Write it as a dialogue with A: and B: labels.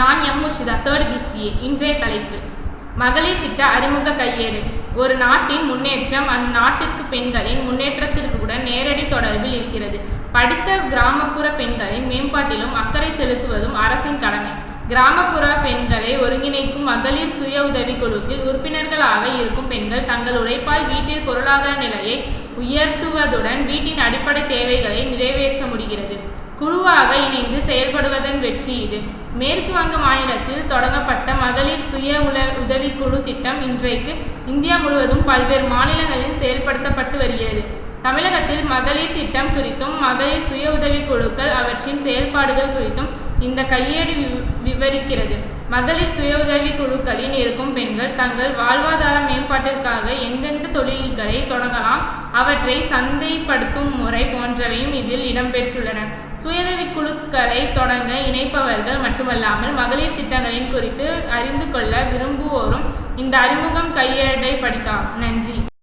A: நான் M Mushida third PCA இன்றைய தலைப்பு. மகளிர் திட்ட அறிமுக கையேடு. ஒரு நாட்டின் முன்னேற்றம் அந்நாட்டுக்கு பெண்களின் முன்னேற்றத்திற்குடன் நேரடி தொடர்பில் இருக்கிறது. படித்த கிராமப்புற பெண்களின் மேம்பாட்டிலும் அக்கறை செலுத்துவதும் அரசின் கடமை. கிராமப்புற பெண்களை ஒருங்கிணைக்கும் மகளிர் சுய உதவி குழுக்கில் உறுப்பினர்களாக இருக்கும் பெண்கள் தங்கள் உழைப்பால் வீட்டில் பொருளாதார நிலையை உயர்த்துவதுடன் வீட்டின் அடிப்படை தேவைகளை நிறைவேற்ற முடிகிறது. குழுவாக இணைந்து செயல்படுவதன் வெற்றி இது. மேற்கு வங்க மாநிலத்தில் தொடங்கப்பட்ட மகளிர் சுய உல உதவிக்குழு திட்டம் இன்றைக்கு இந்தியா முழுவதும் பல்வேறு மாநிலங்களில் செயல்படுத்தப்பட்டு வருகிறது. தமிழகத்தில் மகளிர் திட்டம் குறித்தும் மகளிர் சுய உதவிக்குழுக்கள் அவற்றின் செயல்பாடுகள் குறித்தும் இந்த கையேடு விவ- விவரிக்கிறது. மகளிர் சுய உதவி குழுக்களில் இருக்கும் பெண்கள் தங்கள் வாழ்வாதார மேம்பாட்டிற்காக எந்தெந்த தொழில்களை தொடங்கலாம் அவற்றை சந்தைப்படுத்தும் முறை போன்றவையும் இதில் இடம்பெற்றுள்ளன. சுயதவி குழுக்களை தொடங்க இணைப்பவர்கள் மட்டுமல்லாமல் மகளிர் திட்டங்களின் குறித்து அறிந்து கொள்ள விரும்புவோரும் இந்த அறிமுகம் கையேடை படிக்கலாம். நன்றி.